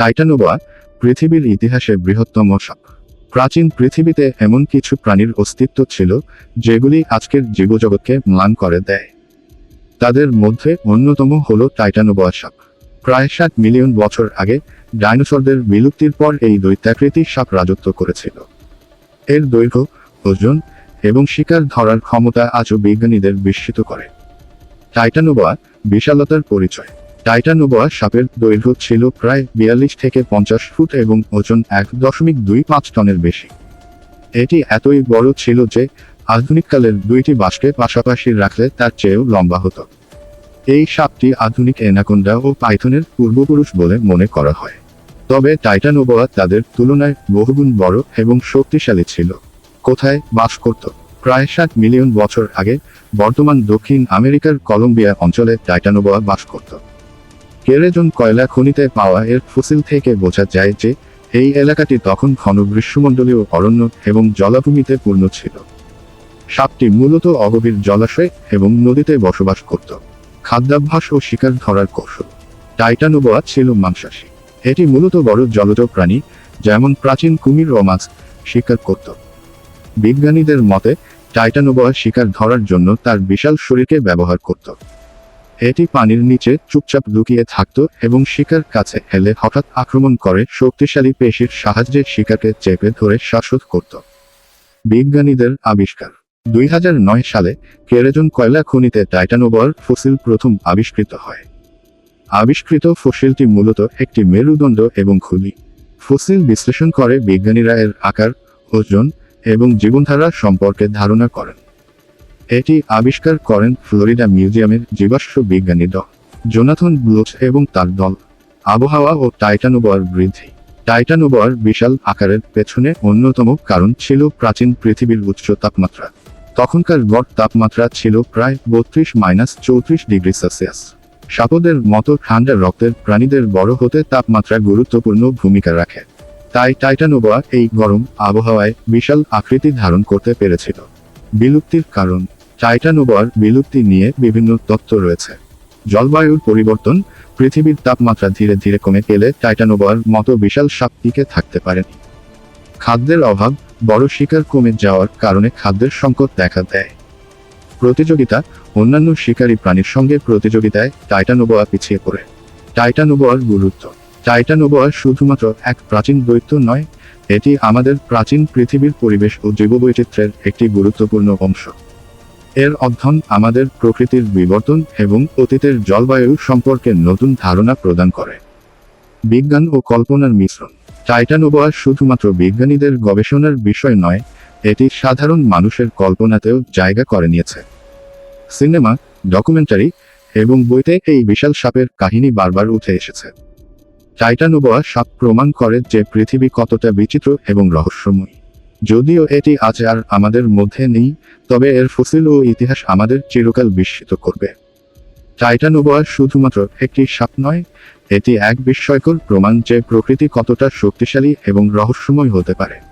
Titanoboa পৃথিবীর ইতিহাসে বৃহত্তম সাপ। প্রাচীন পৃথিবীতে এমন কিছু প্রাণীর অস্তিত্ব ছিল, যেগুলি আজকের জীবজগৎকে ম্লান করে দেয়। তাদের মধ্যে অন্যতম হল টাইটানোবোয়া সাপ। প্রায় ষাট মিলিয়ন বছর আগে ডাইনোসরদের বিলুপ্তির পর এই দৈত্যাকৃতি সাপ রাজত্ব করেছিল। এর দৈর্ঘ্য, ওজন এবং শিকার ধরার ক্ষমতা আজও বিজ্ঞানীদের বিস্মিত করে। টাইটানোবোয়া বিশালতার পরিচয়। টাইটানোবোয়া সাপের দৈর্ঘ্য ছিল প্রায় বিয়াল্লিশ থেকে পঞ্চাশ ফুট এবং ওজন এক দশমিক দুই পাঁচ টনের বেশি। এটি এতই বড় ছিল যে আধুনিককালের দুইটি বাসকে পাশাপাশি রাখলে তার চেয়েও লম্বা হতো। এই সাপটি আধুনিক এনাকোন্ডা ও পাইথনের পূর্বপুরুষ বলে মনে করা হয়। তবে টাইটানোবোয়া তাদের তুলনায় বহুগুণ বড় এবং শক্তিশালী ছিল। কোথায় বাস করত? প্রায় ষাট মিলিয়ন বছর আগে বর্তমান দক্ষিণ আমেরিকার কলম্বিয়া অঞ্চলে টাইটানোবোয়া বাস করত। কেরেজন কয়লা খনিতে পাওয়া এর ফসিল থেকে বোঝা যায় যে, এই এলাকাটি তখন ঘন গ্রীষ্মমণ্ডলীয় অরণ্য এবং জলাভূমিতে পূর্ণ ছিল। সাপটি মূলত অগভীর জলাশয় এবং নদীতে বসবাস করত। খাদ্যাভ্যাস ও শিকার ধরার কৌশল। টাইটানোবোয়া ছিল মাংসাশী। এটি মূলত বড় জলজ প্রাণী, যেমন প্রাচীন কুমির ও মাছ শিকার করত। বিজ্ঞানীদের মতে, টাইটানোবোয়া শিকার ধরার জন্য তার বিশাল শরীরকে ব্যবহার করত। এটি পানির নিচে চুপচাপ লুকিয়ে থাকত এবং শিকার কাছে এলে হঠাৎ আক্রমণ করে শক্তিশালী পেশির সাহায্যে শিকারকে চেপে ধরে শ্বাসরোধ করত। বিজ্ঞানীদের আবিষ্কার। দুই হাজার নয় সালে কেরেজন কয়লা খনিতে টাইটানোবোয়ার ফসিল প্রথম আবিষ্কৃত হয়। আবিষ্কৃত ফসিলটি মূলত একটি মেরুদণ্ড এবং খুলি। ফসিল বিশ্লেষণ করে বিজ্ঞানীরা এর আকার, ওজন এবং জীবনধারা সম্পর্কে ধারণা করেন। এটি আবিষ্কার করেন ফ্লোরিডা মিউজিয়ামের জীবাশ্ম বিজ্ঞানী ড। জোনাথন ব্লুচ এবং তার দল। আবহাওয়া ও টাইটানোবোয়ার বৃদ্ধি। টাইটানোবোয়ার বিশাল আকারের পেছনে অন্যতম কারণ ছিল প্রাচীন পৃথিবীর উচ্চ তাপমাত্রা। তখনকার গড় তাপমাত্রা ছিল প্রায় বত্রিশ মাইনাস চৌত্রিশ ডিগ্রি সেলসিয়াস। সাপদের মতো ঠান্ডা রক্তের প্রাণীদের বড় হতে তাপমাত্রা গুরুত্বপূর্ণ ভূমিকা রাখে। তাই টাইটানোবোয়া এই গরম আবহাওয়ায় বিশাল আকৃতি ধারণ করতে পেরেছিল। বিলুপ্তির কারণ টাইটানোবোয়ার বিলুপ্তি নিয়ে বিভিন্ন তত্ত্ব রয়েছে। জলবায়ুর পরিবর্তন পৃথিবীর তাপমাত্রা ধীরে ধীরে কমে গেলে টাইটানোবোয়ার মতো বিশাল সাপ টিকে থাকতে পারেনি। খাদ্যের অভাব বড় শিকার কমে যাওয়ার কারণে খাদ্যের সংকট দেখা দেয়। প্রতিযোগিতা অন্যান্য শিকারী প্রাণীর সঙ্গে প্রতিযোগিতায় টাইটানোবোয়া পিছিয়ে পড়ে। টাইটানোবোয়ার গুরুত্ব। টাইটানোবোয়া শুধুমাত্র এক প্রাচীন দৈত্য নয়, এটি আমাদের প্রাচীন পৃথিবীর পরিবেশ ও জীববৈচিত্র্যের একটি গুরুত্বপূর্ণ অংশ। এর অধ্যয়ন আমাদের প্রকৃতির বিবর্তন এবং অতীতের জলবায়ু সম্পর্কে নতুন ধারণা প্রদান করে। বিজ্ঞান ও কল্পনার মিশ্রণ। টাইটানোবোয়া শুধুমাত্র বিজ্ঞানীদের গবেষণার বিষয় নয়, এটি সাধারণ মানুষের কল্পনাতেও জায়গা করে নিয়েছে। সিনেমা, ডকুমেন্টারি এবং বইতে এই বিশাল সাপের কাহিনী বারবার উঠে এসেছে। টাইটানোবোয়া সাপ প্রমাণ করে যে পৃথিবী কতটা বিচিত্র এবং রহস্যময়ী। যদিও এটি আজ আর আমাদের মধ্যে নেই, তবে এর ফসিল ও ইতিহাস আমাদের চিরকাল বিস্মিত করবে। টাইটানোবোয়া শুধুমাত্র একটি সাপ নয়, এটি এক বিস্ময়কর প্রমাণ যে প্রকৃতি কতটা শক্তিশালী এবং রহস্যময় হতে পারে।